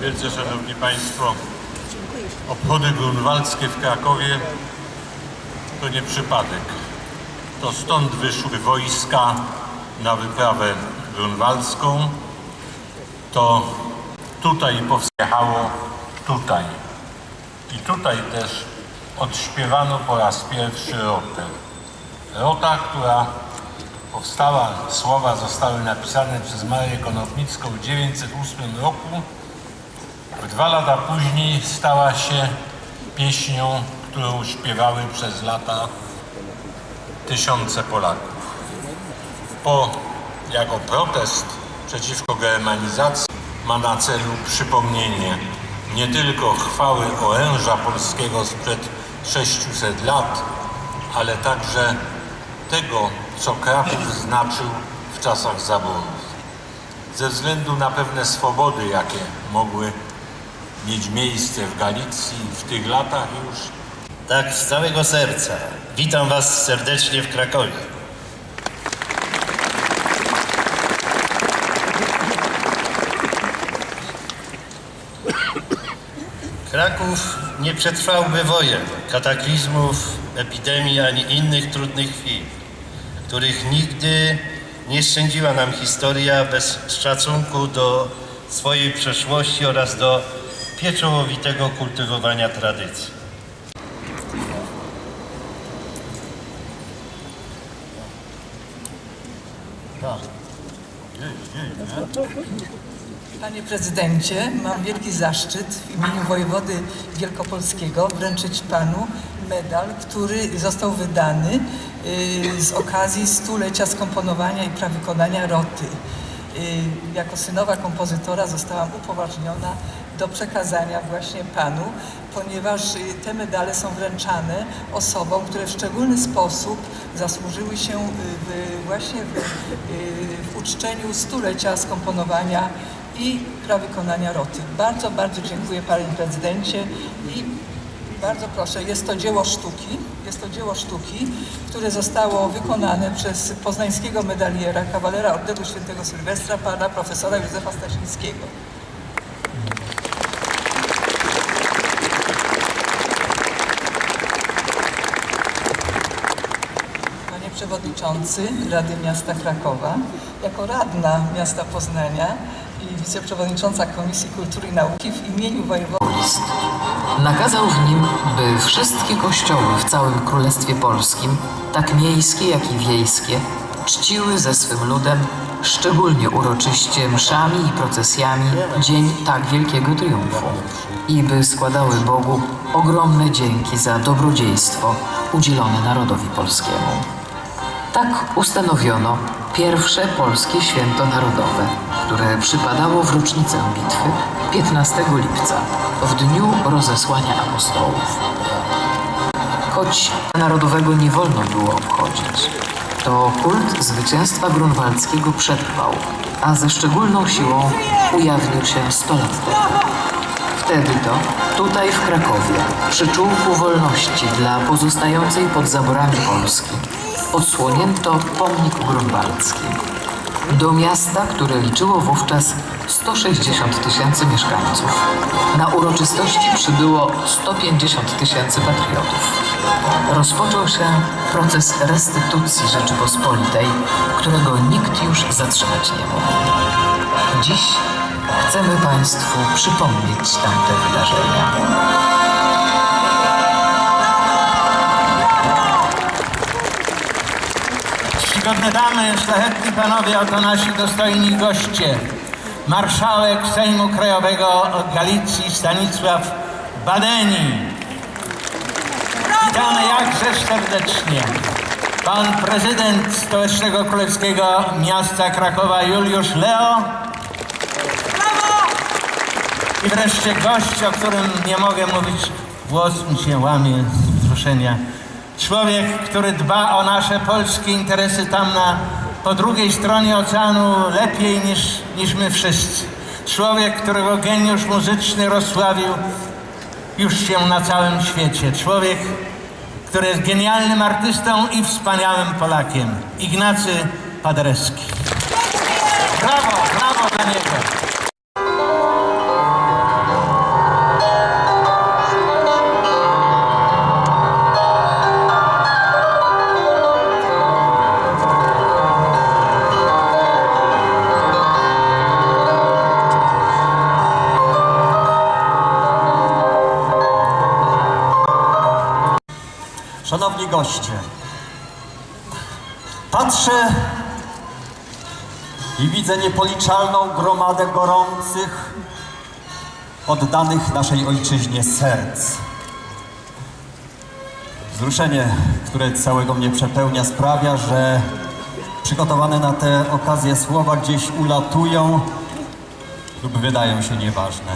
Wielce Szanowni Państwo, obchody grunwaldzkie w Krakowie to nie przypadek. To stąd wyszły wojska na wyprawę grunwaldzką. To tutaj powstało tutaj. I tutaj też odśpiewano po raz pierwszy rotę. Rota, która powstała, słowa zostały napisane przez Marię Konopnicką w 908 roku. Dwa lata później stała się pieśnią, którą śpiewały przez lata tysiące Polaków. Po, jako protest przeciwko germanizacji ma na celu przypomnienie nie tylko chwały oręża polskiego sprzed 600 lat, ale także tego, co Kraków znaczył w czasach zaborów. Ze względu na pewne swobody, jakie mogły mieć miejsce w Galicji w tych latach już, Tak, z całego serca. Witam Was serdecznie w Krakowie. Kraków nie przetrwałby wojen, kataklizmów, epidemii ani innych trudnych chwil, których nigdy nie szczędziła nam historia bez szacunku do swojej przeszłości oraz do pieczołowitego kultywowania tradycji. Panie prezydencie, mam wielki zaszczyt w imieniu wojewody wielkopolskiego wręczyć panu medal, który został wydany y, z okazji stulecia skomponowania i prawykonania roty. Y, Jako synowa kompozytora zostałam upoważniona do przekazania właśnie panu, ponieważ y, te medale są wręczane osobom, które w szczególny sposób zasłużyły się y, w, właśnie w, y, w uczczeniu stulecia skomponowania i prawykonania roty. Bardzo, bardzo dziękuję panie prezydencie i bardzo proszę, jest to dzieło sztuki, jest to dzieło sztuki, które zostało wykonane przez poznańskiego medaliera, kawalera Orderu Świętego Sylwestra, pana profesora Józefa Stasińskiego. Panie Przewodniczący Rady Miasta Krakowa, jako radna miasta Poznania i wiceprzewodnicząca Komisji Kultury i Nauki w imieniu wojewody. Nakazał w nim, by wszystkie kościoły w całym Królestwie Polskim, tak miejskie jak i wiejskie, czciły ze swym ludem szczególnie uroczyście mszami i procesjami dzień tak wielkiego triumfu i by składały Bogu ogromne dzięki za dobrodziejstwo udzielone narodowi polskiemu. Tak ustanowiono pierwsze polskie święto narodowe, które przypadało w rocznicę bitwy 15 lipca, w dniu rozesłania apostołów. Choć narodowego nie wolno było obchodzić, to kult zwycięstwa grunwaldzkiego przetrwał, a ze szczególną siłą ujawnił się 100 lat temu. Wtedy to, tutaj w Krakowie, przy czółku wolności dla pozostającej pod zaborami Polski, odsłonięto pomnik grunwaldzki. Do miasta, które liczyło wówczas 160 tysięcy mieszkańców. Na uroczystości przybyło 150 tysięcy patriotów. Rozpoczął się proces restytucji Rzeczypospolitej, którego nikt już zatrzymać nie mógł. Dziś chcemy Państwu przypomnieć tamte wydarzenia. Czcigodne damy, szlachetni panowie, oto nasi dostojni goście. Marszałek Sejmu Krajowego Galicji Stanisław Badeni. Witamy jakże serdecznie. Pan prezydent Stołecznego Królewskiego Miasta Krakowa Juliusz Leo. I wreszcie gość, o którym nie mogę mówić, głos mi się łamie z wzruszenia. Człowiek, który dba o nasze polskie interesy tam na, po drugiej stronie oceanu lepiej niż, niż my wszyscy. Człowiek, którego geniusz muzyczny rozsławił już się na całym świecie. Człowiek, który jest genialnym artystą i wspaniałym Polakiem. Ignacy Paderewski. Brawo, brawo dla niego. Goście. Patrzę i widzę niepoliczalną gromadę gorących, oddanych naszej ojczyźnie serc. Wzruszenie, które całego mnie przepełnia, sprawia, że przygotowane na tę okazję słowa gdzieś ulatują lub wydają się nieważne.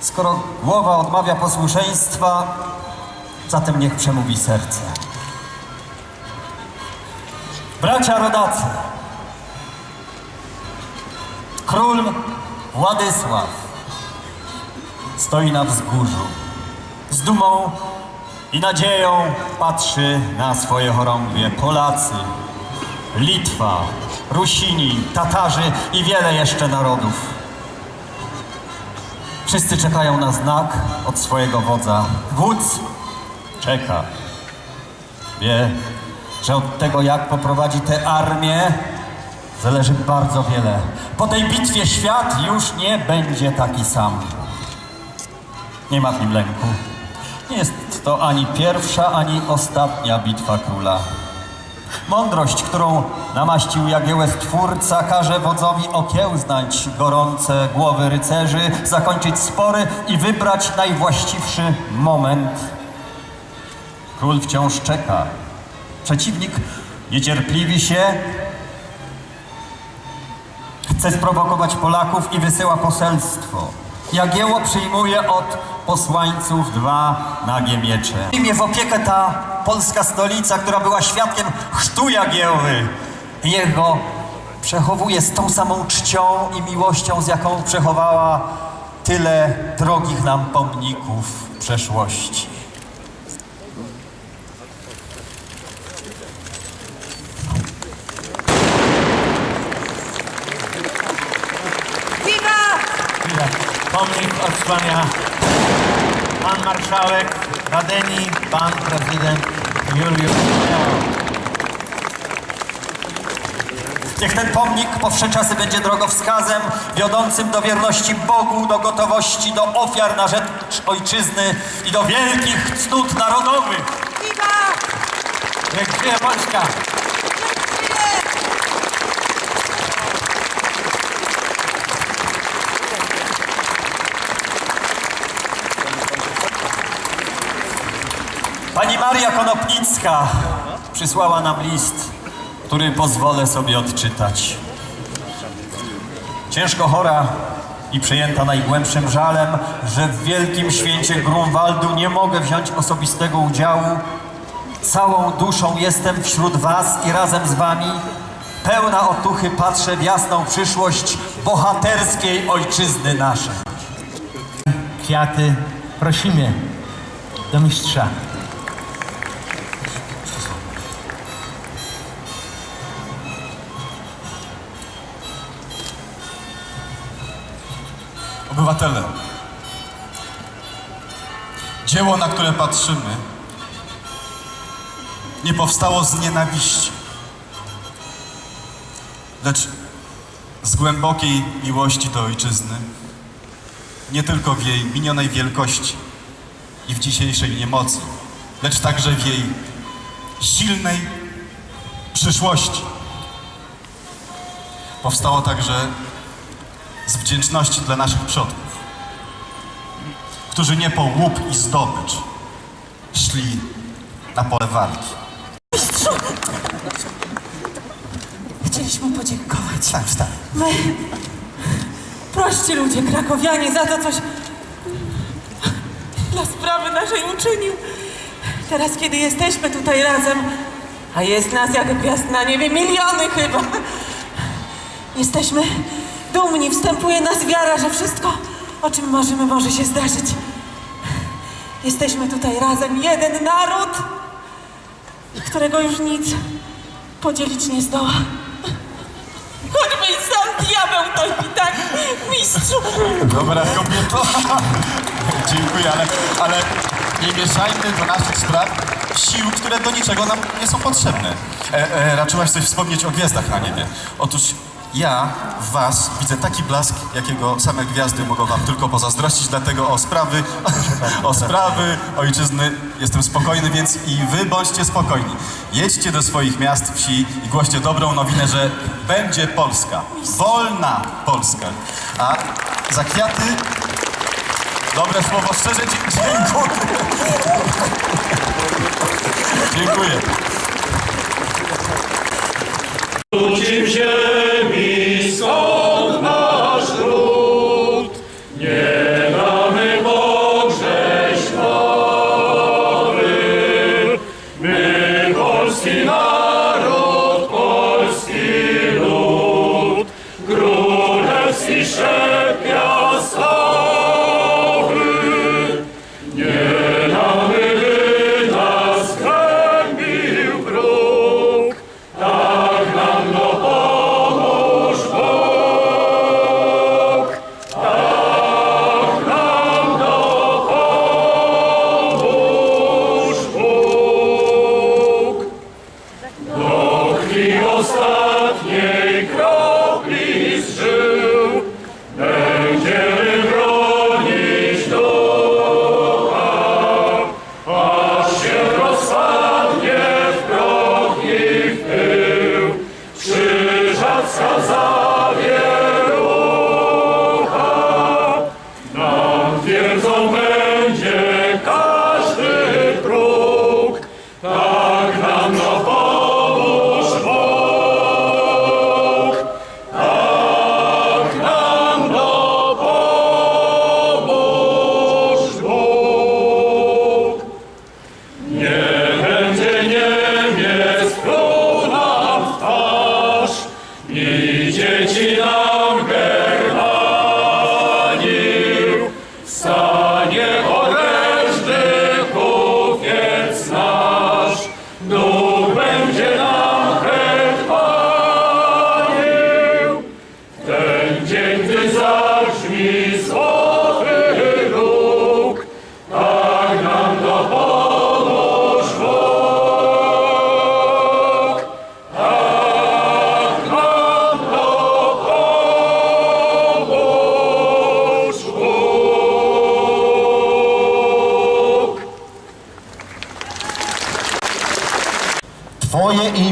Skoro głowa odmawia posłuszeństwa, zatem niech przemówi serce. Bracia rodacy, król Władysław stoi na wzgórzu. Z dumą i nadzieją patrzy na swoje chorągwie. Polacy, Litwa, Rusini, Tatarzy i wiele jeszcze narodów. Wszyscy czekają na znak od swojego wodza. Wódz czeka. Wie, że od tego, jak poprowadzi tę armię, zależy bardzo wiele. Po tej bitwie świat już nie będzie taki sam. Nie ma w nim lęku. Nie jest to ani pierwsza, ani ostatnia bitwa króla. Mądrość, którą namaścił Jagiełę Stwórca, każe wodzowi okiełznać gorące głowy rycerzy, zakończyć spory i wybrać najwłaściwszy moment. Król wciąż czeka. Przeciwnik niecierpliwi się, chce sprowokować Polaków i wysyła poselstwo. Jagiełło przyjmuje od posłańców dwa nagie miecze. Imię w opiekę ta polska stolica, która była świadkiem chrztu Jagiełły. Niech go przechowuje z tą samą czcią i miłością, z jaką przechowała tyle drogich nam pomników przeszłości. Odsłania pan marszałek Badeni, pan prezydent Juliusz. Niech ten pomnik po wsze czasy będzie drogowskazem wiodącym do wierności Bogu, do gotowości, do ofiar na rzecz ojczyzny i do wielkich cnót narodowych. Niech żyje Polska! Maria Konopnicka przysłała nam list, który pozwolę sobie odczytać. Ciężko chora i przejęta najgłębszym żalem, że w wielkim święcie Grunwaldu nie mogę wziąć osobistego udziału. Całą duszą jestem wśród was i razem z wami. Pełna otuchy patrzę w jasną przyszłość bohaterskiej ojczyzny naszej. Kwiaty prosimy do mistrza. Obywatele, dzieło, na które patrzymy, nie powstało z nienawiści, lecz z głębokiej miłości do ojczyzny, nie tylko w jej minionej wielkości i w dzisiejszej niemocy, lecz także w jej silnej przyszłości. Powstało także z wdzięczności dla naszych przodków, którzy nie po łup i zdobycz szli na pole walki. Chcieliśmy podziękować. Tak, wstań. My, prości ludzie, krakowianie, za to coś dla sprawy naszej uczynił. Teraz, kiedy jesteśmy tutaj razem, a jest nas jak gwiazd na niebie, miliony chyba, jesteśmy dumni, wstępuje nas wiara, że wszystko, o czym marzymy, może się zdarzyć. Jesteśmy tutaj razem, jeden naród, którego już nic podzielić nie zdoła. Choćby i sam diabeł to i tak, mistrzu. Dobra kobieto. Dziękuję, ale, ale nie mieszajmy do naszych spraw sił, które do niczego nam nie są potrzebne. E, e, raczyłaś coś wspomnieć o gwiazdach na niebie. Otóż Ja w was widzę taki blask, jakiego same gwiazdy mogą wam tylko pozazdrościć, dlatego o sprawy, o sprawy ojczyzny jestem spokojny, więc i wy bądźcie spokojni. Jedźcie do swoich miast, wsi i głoście dobrą nowinę, że będzie Polska. Wolna Polska. A za kwiaty dobre słowo szczerze dziękuję. Dziękuję.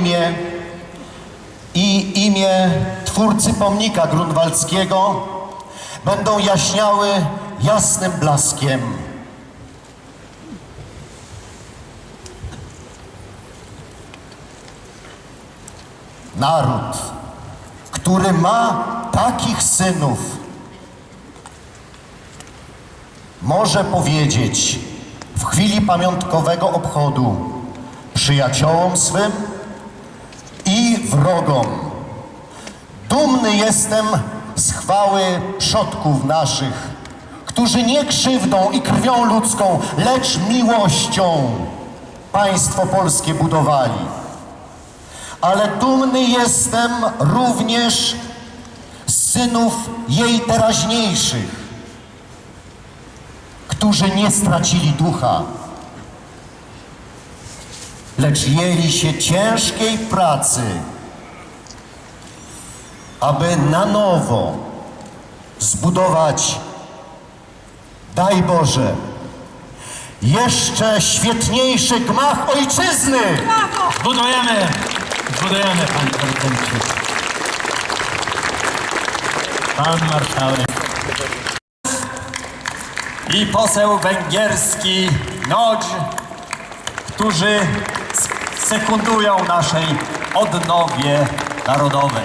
Imię i imię twórcy pomnika grunwaldzkiego będą jaśniały jasnym blaskiem. Naród, który ma takich synów, może powiedzieć w chwili pamiątkowego obchodu przyjaciołom swym i wrogom. Dumny jestem z chwały przodków naszych, którzy nie krzywdą i krwią ludzką, lecz miłością państwo polskie budowali. Ale dumny jestem również z synów jej teraźniejszych, którzy nie stracili ducha, lecz jęli się ciężkiej pracy, aby na nowo zbudować, daj Boże, jeszcze świetniejszy gmach ojczyzny. Zbudujemy, zbudujemy, panie prezydencie. Pan marszałek. i poseł węgierski Nodź, którzy sekundują naszej odnowie narodowej.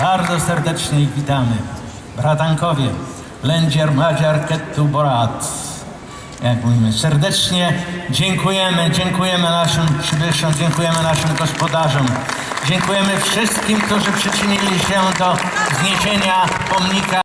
Bardzo serdecznie ich witamy. Bratankowie, Lędzier, Madziar, Kettu, Borat. Jak mówimy, serdecznie dziękujemy, dziękujemy naszym przybyszom, dziękujemy naszym gospodarzom. Dziękujemy wszystkim, którzy przyczynili się do wzniesienia pomnika